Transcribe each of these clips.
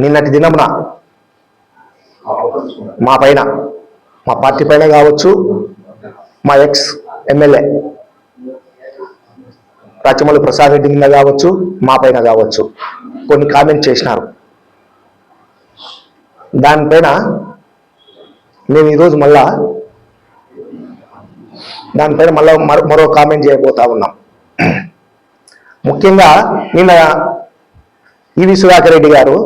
నిన్నటి దినమున మా పైన మా పార్టీ పైన కావచ్చు మా ఎక్స్ ఎమ్మెల్యే రాచమల్లి ప్రసాద్ రెడ్డి మీద కావచ్చు మా పైన కావచ్చు. కొన్ని కామెంట్ చేసినారు. దానిపైన మేము ఈరోజు మళ్ళా దానిపైన మళ్ళా మరో- మరో కామెంట్ చేయబోతా ఉన్నాం. ముఖ్యంగా నిన్న ఈవి సుధాకర్ రెడ్డి గారు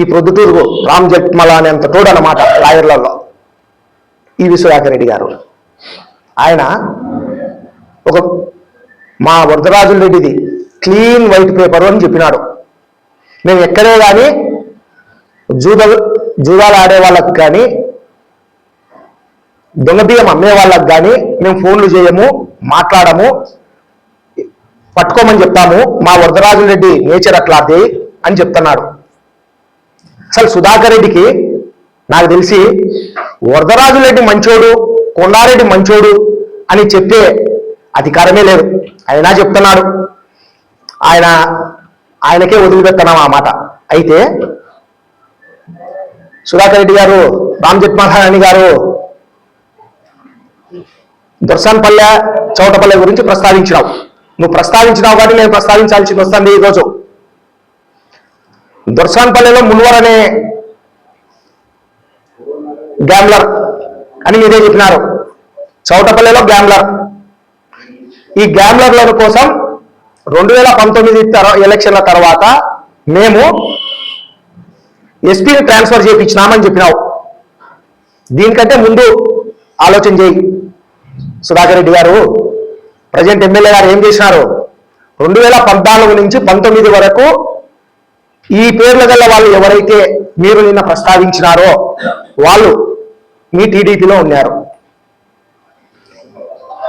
ఈ ప్రొద్దుటూరు రామ్ జట్మల అనేంత తోడు అన్నమాట లాయర్లలో. ఈ విశ్వనాథ రెడ్డి గారు. ఆయన ఒక మా వరదరాజుల రెడ్డిది క్లీన్ వైట్ పేపర్ అని చెప్పినాడు. మేము ఎక్కడే కానీ జూద జూదాలు ఆడే వాళ్ళకి కానీ దొంగబియ్యం అమ్మే వాళ్ళకి కానీ మేము ఫోన్లు చేయము మాట్లాడము పట్టుకోమని చెప్తాము మా వరదరాజుల రెడ్డి నేచర్ అట్లాది అని చెప్తున్నాడు. అసలు సుధాకర్ రెడ్డికి నాకు తెలిసి వరదరాజు రెడ్డి మంచోడు కొండారెడ్డి మంచోడు అని చెప్పే అధికారమే లేదు. అయినా చెప్తున్నాడు. ఆయన ఆయనకే వదిలిపెడుతున్నాం ఆ మాట. అయితే సుధాకర్ రెడ్డి గారు రామ్ జట్మహారాణి గారు దొర్సన్పల్లె చౌటపల్లె గురించి ప్రస్తావించినావు. నువ్వు ప్రస్తావించినావు కాబట్టి నేను ప్రస్తావించాల్సింది వస్తుంది ఈరోజు. దొర్సాన్పల్లెలో మున్వర్ అనే గ్యాంబ్లర్ అని మీరే చెప్పినారు. చౌటపల్లెలో గ్యాంబ్లర్ ఈ గ్యాంబ్లర్ల కోసం రెండు వేల పంతొమ్మిది ఎలక్షన్ల తర్వాత మేము ఎస్పీని ట్రాన్స్ఫర్ చేయించినామని చెప్పినావు. దీనికంటే ముందు ఆలోచన చేయి. సుధాకర్ రెడ్డి గారు ప్రజెంట్ ఎమ్మెల్యే గారు ఏం చేసినారు? రెండు వేల పద్నాలుగు నుంచి పంతొమ్మిది వరకు ఈ పేర్ల గల వాళ్ళు ఎవరైతే మీరు నిన్న ప్రస్తావించినారో వాళ్ళు మీ టీడీపీలో ఉన్నారు.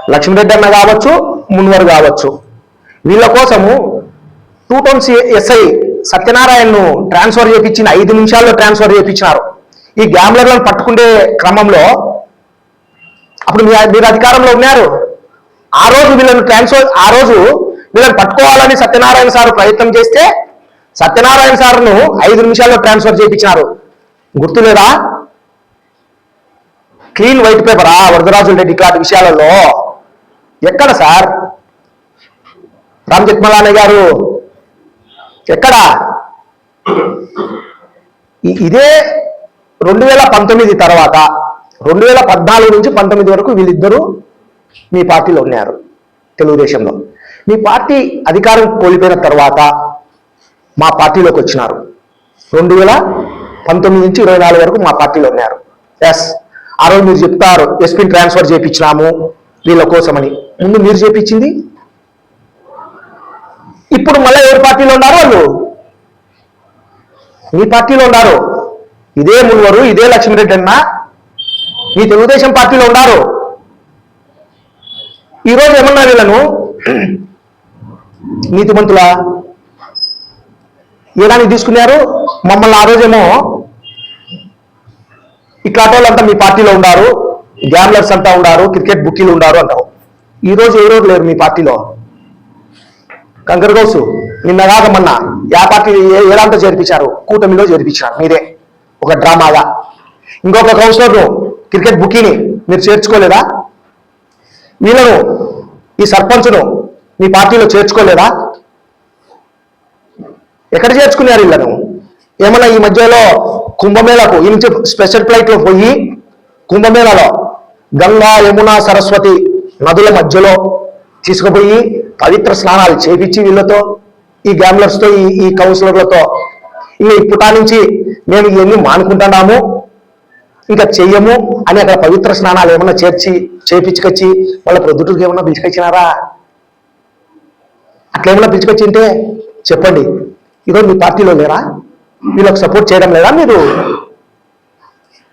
లక్ష్మీరెడ్డి అన్న కావచ్చు మున్వరు కావచ్చు. వీళ్ళ కోసము టూ టౌన్స్ ఎస్ఐ సత్యనారాయణను ట్రాన్స్ఫర్ చేయించిన ఐదు నిమిషాల్లో ట్రాన్స్ఫర్ చేయించినారు ఈ గ్యామ్లర్లను పట్టుకునే క్రమంలో అప్పుడు మీ- మీరు అధికారంలో ఉన్నారు. ఆ రోజు వీళ్ళని ట్రాన్స్ఫర్ ఆ రోజు వీళ్ళని పట్టుకోవాలని సత్యనారాయణ సార్ ప్రయత్నం చేస్తే సత్యనారాయణ సార్ను ఐదు నిమిషాల్లో ట్రాన్స్ఫర్ చేయించినారు. గుర్తులేదా? క్లీన్ వైట్ పేపరా. వరదరాజుల రెడ్డి ఇట్లాంటి విషయాలలో. ఎక్కడ సార్? రామ్ జెత్మలానే గారు. ఎక్కడ? ఇదే రెండు వేల పంతొమ్మిది తర్వాత రెండు వేల పద్నాలుగు నుంచి పంతొమ్మిది వరకు వీళ్ళిద్దరూ మీ పార్టీలో ఉన్నారు తెలుగుదేశంలో. మీ పార్టీ అధికారం కోల్పోయిన తర్వాత మా పార్టీలోకి వచ్చినారు. రెండు వేల పంతొమ్మిది నుంచి ఇరవై నాలుగు వరకు మా పార్టీలో ఉన్నారు. ఎస్ ఆ రోజు మీరు చెప్తారు ఎస్పీని ట్రాన్స్ఫర్ చేయించినాము వీళ్ళ కోసమని. ముందు మీరు చేయించింది? ఇప్పుడు మళ్ళీ ఎవరి పార్టీలో ఉన్నారు వాళ్ళు? మీ పార్టీలో ఉన్నారు. ఇదే మున్వరు ఇదే లక్ష్మీరెడ్డి అన్న. మీ తెలుగుదేశం పార్టీలో ఉన్నారు. ఈరోజు ఏమన్నా వీళ్ళను? నీతిమంతుల? ఏడానికి తీసుకున్నారు. మమ్మల్ని ఆ రోజేమో ఇట్లా వాళ్ళంతా మీ పార్టీలో ఉన్నారు గ్యాంబ్లర్స్ అంతా ఉన్నారు క్రికెట్ బుక్కీలు ఉన్నారు అంటావు ఈ రోజు ఎవరు లేరు మీ పార్టీలో? కంకరగౌసు నిన్న కాక మొన్న యా పార్టీ ఏ- ఏ చేర్పించారు? కూటమిలో చేర్పించారు మీరే ఒక డ్రామాగా. ఇంకొక కౌన్సిలర్ను క్రికెట్ బుకీని మీరు చేర్చుకోలేదా? వీళ్ళను ఈ సర్పంచ్ను మీ పార్టీలో చేర్చుకోలేదా? ఎక్కడ చేర్చుకున్నారు వీళ్ళను? ఏమన్నా ఈ మధ్యలో కుంభమేళకు ఈ నుంచి స్పెషల్ ఫ్లైట్లో పోయి కుంభమేళలో గంగా యమున సరస్వతి నదుల మధ్యలో తీసుకుపోయి పవిత్ర స్నానాలు చేపించి వీళ్ళతో ఈ గ్యాంబ్లర్స్తో ఈ ఈ కౌన్సిలర్లతో ఇంకా ఇప్పుటా నుంచి మేము ఇవన్నీ మానుకుంటున్నాము ఇంకా చెయ్యము అని అక్కడ పవిత్ర స్నానాలు ఏమన్నా చేర్చి చేపించుకొచ్చి వాళ్ళ ప్రొద్దుటికి ఏమన్నా పిలుచుకొచ్చినారా? అట్లా ఏమన్నా పిలుచుకొచ్చింటే చెప్పండి. ఈరోజు మీ పార్టీలో లేరా? వీళ్ళకి సపోర్ట్ చేయడం లేదా మీరు?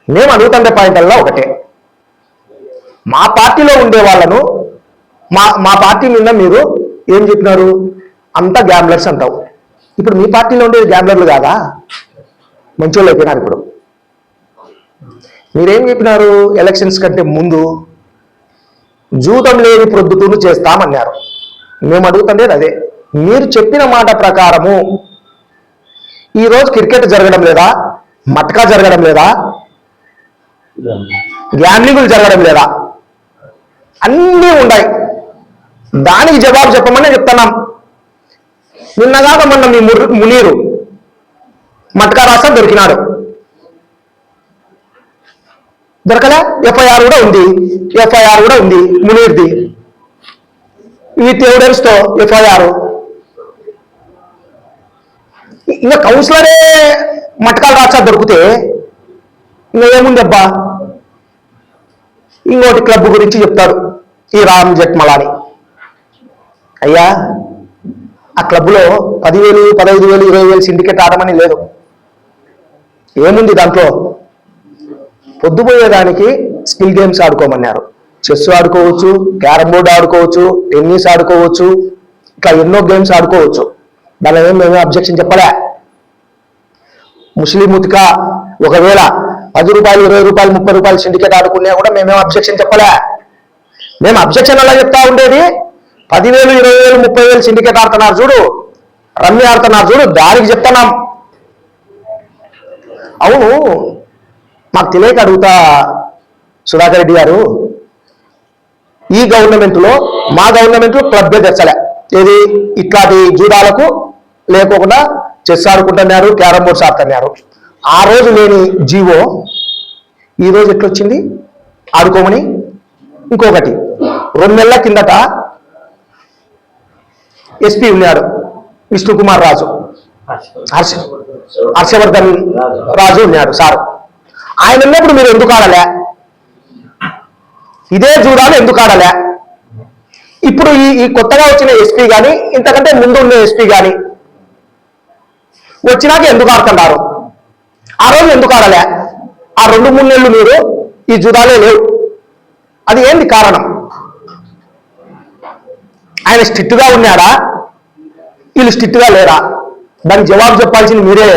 మేము అడుగుతుండే పాయింట్లలో ఒకటే. మా పార్టీలో ఉండే వాళ్ళను మా మా పార్టీ మీద మీరు ఏం చెప్పినారు? అంతా గ్యాంబ్లర్స్ అంటావు. ఇప్పుడు మీ పార్టీలో ఉండేది గ్యాంబ్లర్లు కాదా? మంచోళ్ళు అయిపోయినారు ఇప్పుడు. మీరేం చెప్పినారు? ఎలక్షన్స్ కంటే ముందు జూతం లేని ప్రొద్దుతూను చేస్తామన్నారు. మేము అడుగుతుండేది అదే. మీరు చెప్పిన మాట ప్రకారము ఈరోజు క్రికెట్ జరగడం లేదా? మట్కా జరగడం లేదా? గ్యామ్లింగులు జరగడం లేదా? అన్నీ ఉన్నాయి దానికి జవాబు చెప్పమని చెప్తున్నాం. నిన్నగాక మొన్న మీ మునీరు మట్కా రాస్తా దొరికినాడు. దొరకలే? ఎఫ్ఐఆర్ కూడా ఉంది. ఎఫ్ఐఆర్ కూడా ఉంది మునీర్ది. ఈ ఎవిడెన్స్తో ఎఫ్ఐఆర్ ఇంకా కౌన్సిలరే మటకాలు రాచా దొరికితే ఇంకా ఏముంది అబ్బా ఇంకోటి క్లబ్ గురించి చెప్తాడు ఈ రామ్ జట్మలాని అయ్యా ఆ క్లబ్లో పదివేలు పదహైదు వేలు ఇరవై వేలు సిండికేట్ ఆడమని లేదు. ఏముంది దాంట్లో? పొద్దుపోయేదానికి స్కిల్ గేమ్స్ ఆడుకోమన్నారు. చెస్ ఆడుకోవచ్చు క్యారమ్ బోర్డ్ ఆడుకోవచ్చు టెన్నిస్ ఆడుకోవచ్చు ఇట్లా ఎన్నో గేమ్స్ ఆడుకోవచ్చు. దాని ఏం మేము అబ్జెక్షన్ చెప్పలే. ముస్లిం ఉతిక ఒకవేళ పది రూపాయలు ఇరవై రూపాయలు ముప్పై రూపాయలు సిండికేట్ ఆడుకున్నా కూడా మేమేం అబ్జెక్షన్ చెప్పలే. మేము అబ్జెక్షన్ అలా చెప్తా ఉండేది. పదివేలు ఇరవై వేలు ముప్పై వేలు సిండికేట్ ఆడుతున్నారు చూడు. రమ్మి ఆడుతున్నారు చూడు. దానికి చెప్తున్నాం. అవును మాకు తెలియక అడుగుతా సుధాకర్ రెడ్డి గారు ఈ గవర్నమెంట్లో మా గవర్నమెంట్లో క్లబ్బే తెచ్చలే ఏది? ఇట్లాంటి జూదాలకు లేకోకుండా చెస్ ఆడుకుంటున్నారు క్యారమ్ బోర్డ్స్ ఆడుతున్నారు ఆ రోజు లేని జీవో ఈ రోజు ఎట్లొచ్చింది? ఆడుకోమని ఇంకొకటి రెండు నెలల కిందట ఎస్పీ ఉన్నాడు విష్ణుకుమార్ రాజు. హర్ష హర్షవర్ధన్ రాజు ఉన్నాడు సార్. ఆయన ఉన్నప్పుడు మీరు ఎందుకు ఆడలే? ఇదే చూడాలి ఎందుకు ఆడలే? ఇప్పుడు ఈ ఈ కొత్తగా వచ్చిన ఎస్పీ కానీ ఇంతకంటే ముందు ఉన్న ఎస్పీ కానీ వచ్చినాక ఎందుకు ఆడుతున్నారు? ఆ రోజు ఎందుకు ఆడలే? ఆ రెండు మూడు నెలలు మీరు ఈ జుదాలే లేవు. అది ఏంది కారణం? ఆయన స్ట్రిక్ట్గా ఉన్నాడా? వీళ్ళు స్ట్రిక్ట్గా లేరా? దానికి జవాబు చెప్పాల్సింది మీరే.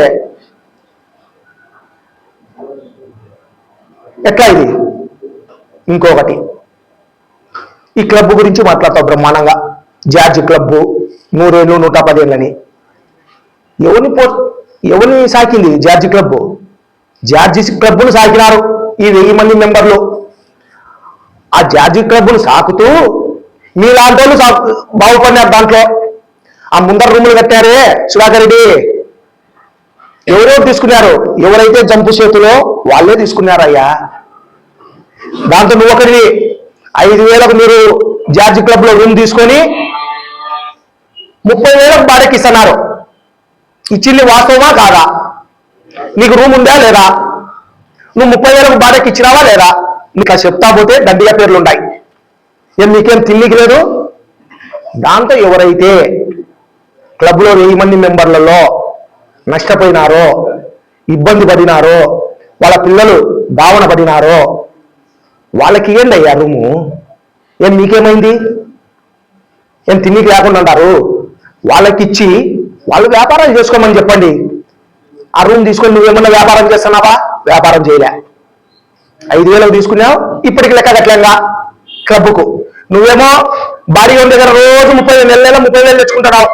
ఎట్లా ఇది? ఇంకొకటి. ఈ క్లబ్ గురించి మాట్లాడతావు బ్రహ్మాండంగా. జార్జ్ క్లబ్ నూరేళ్ళు నూట పదేళ్ళని. ఎవరిని పో ఎవరిని సాకింది? George club. జార్జి క్లబ్ను సాకినారు ఈ వెయ్యి మంది మెంబర్లు. ఆ జార్జి క్లబ్ను సాకుతూ మీలాంటి వాళ్ళు బాగుపడినారు దాంట్లో. ఆ ముందర రూములు కట్టారే సుధాకర్ రెడ్డి. ఎవరెవరు తీసుకున్నారు. ఎవరైతే జంపు చేతిలో వాళ్ళే తీసుకున్నారయ్యా. దాంతో నువ్వు ఒకటి ఐదు వేలకు మీరు జార్జి క్లబ్లో రూమ్ తీసుకొని ముప్పై వేలకు బాడకి ఇస్తున్నారు ఇచ్చింది వాస్తవమా? కాదా. నీకు రూమ్ ఉందా లేదా? నువ్వు ముప్పై వేలకు భార్యకి ఇచ్చినావా లేదా? నీకు అది చెప్తా పోతే దండిగా పేర్లు ఉన్నాయి ఏం నీకేం తిల్లికి లేదు? దాంతో ఎవరైతే క్లబ్లో వెయ్యి మంది మెంబర్లలో నష్టపోయినారో ఇబ్బంది పడినారో వాళ్ళ పిల్లలు భావన పడినారో వాళ్ళకి ఏంది అయ్యా రూము? ఏం మీకేమైంది ఏం తిన్నికి లేకుండా అంటారు వాళ్ళకిచ్చి వాళ్ళు వ్యాపారం చేసుకోమని చెప్పండి. ఆ రూమ్ తీసుకొని నువ్వేమన్నా వ్యాపారం చేస్తున్నావా? వ్యాపారం చేయలే. ఐదు వేలకు తీసుకున్నావు ఇప్పటికి లెక్క కట్టలేంగా? క్లబ్కు. నువ్వేమో బాడీ ఉన్న దగ్గర రోజు ముప్పై వేలు నెల ముప్పై వేలు తెచ్చుకుంటున్నావు.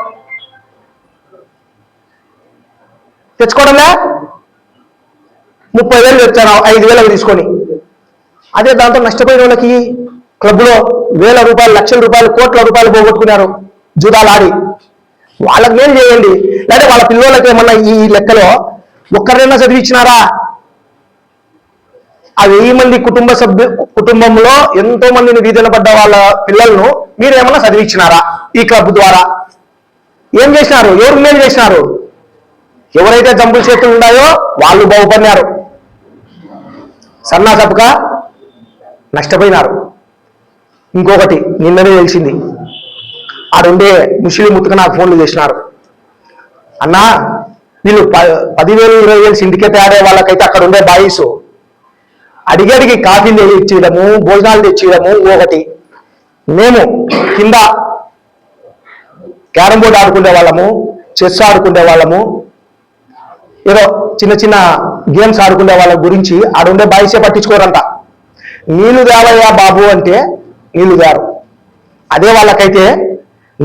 తెచ్చుకోవడంలే ముప్పై వేలు తెచ్చున్నావు ఐదు వేలకు తీసుకొని. అదే దాంతో నష్టపోయిన వాళ్ళకి క్లబ్లో వేల రూపాయలు లక్షల రూపాయలు కోట్ల రూపాయలు పోగొట్టుకున్నారు. జూదాలు ఆడి వాళ్ళకి మేలు చేయండి? లేదా వాళ్ళ పిల్లలకి ఏమన్నా ఈ లెక్కలో ఒక్కరైనా చదివించినారా? ఆ వెయ్యి మంది కుటుంబ సభ్యు కుటుంబంలో ఎంతో మందిని వీధిన పడ్డ వాళ్ళ పిల్లలను మీరు ఏమన్నా చదివించినారా ఈ క్లబ్ ద్వారా? ఏం చేసినారు? ఎవరు మేలు చేసినారు? ఎవరైతే జంపుల చేతులు ఉన్నాయో వాళ్ళు బాగుపడినారు. సన్నా సపుక నష్టపోయినారు. ఇంకొకటి నిన్ననే తెలిసింది. ఆడుండే ముసలి ముత్తుకు నాకు ఫోన్లు చేసినారు. అన్నా వీళ్ళు ప- పదివేలు ఇరవై వేలు సిండికేట్ ఆడే వాళ్ళకైతే అక్కడ ఉండే బాయిస్. అడిగి అడిగి కాఫీలు ఇచ్చేయడము భోజనాలు తెచ్చేయడము ఒకటి. మేము కింద క్యారం బోర్డు ఆడుకునే వాళ్ళము చెస్ ఆడుకునే వాళ్ళము ఏదో చిన్న చిన్న గేమ్స్ ఆడుకునే వాళ్ళ గురించి ఆడుండే బాయిసే పట్టించుకోరంట. నీళ్ళు తేవయ్యా బాబు అంటే నీళ్ళు తేరు అదే వాళ్ళకైతే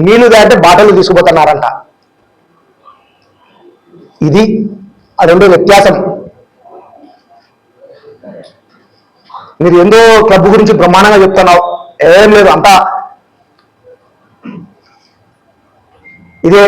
నీళ్ళు తే అంటే బాటలు తీసుకుపోతున్నారంట. ఇది ఆ రెండు వ్యత్యాసం. మీరు ఎందో క్లబ్ గురించి బ్రహ్మాండంగా చెప్తున్నావు. ఏం లేదు అంతా. ఇదే